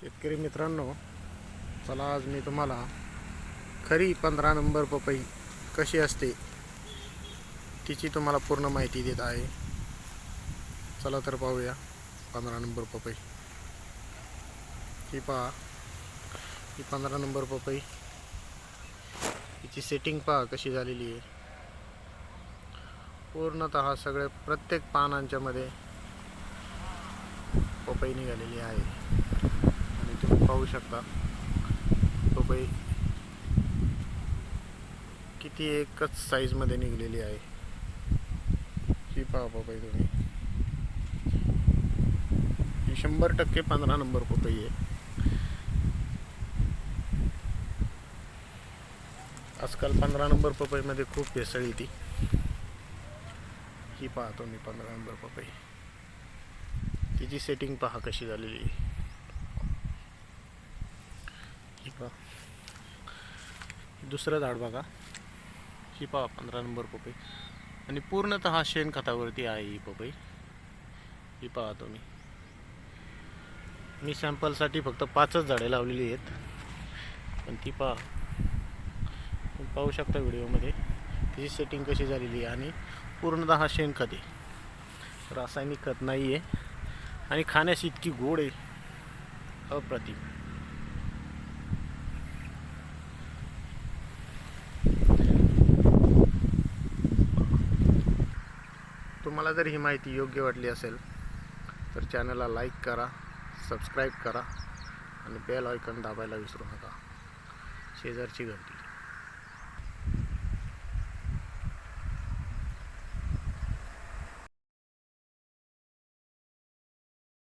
शेतकरी मित्रांनो चला आज मी तुम्हाला खरी पंधरा नंबर पपई कशी असते तिची तुम्हाला पूर्ण माहिती देत आहे. चला तर पाहूया पंधरा नंबर पपई. ही पहा ही पंधरा नंबर पपई. हिची सेटिंग पहा कशी झालेली आहे. पूर्णतः सगळे प्रत्येक पानांच्यामध्ये पपई निघालेली आहे. पाहू शकता. पपई किती एकच साईजमध्ये निघलेली आहे. ही पहा पपई तुम्ही. ही शंभर टक्के पंधरा नंबर पपई आहे. आजकाल पंधरा नंबर पपईमध्ये खूप भेसळ येते ही पाहतो मी पंधरा नंबर पपई. तिची सेटिंग पहा कशी झालेली आहे. दुसरं झाड बघा. ही पहा पंधरा नंबर पपई. आणि पूर्णतः शेणखतावरती आहे ही पपई. ही पहा तुम्ही. मी सॅम्पलसाठी फक्त पाचच झाडे लावलेली आहेत. पण ती पहा. तुम्ही पाहू शकता व्हिडिओमध्ये. तिची सेटिंग कशी झालेली आहे आणि पूर्णतः शेणखत आहे. रासायनिक खत नाही आहे आणि खाण्यास इतकी गोड आहे. अप्रतिम. तुम्हाला जर ही माहिती योग्य वाटली असेल तर चॅनलला लाईक करा सबस्क्राईब करा आणि बेल आयकॉन दाबायला विसरू नका. शेजारची घंटी.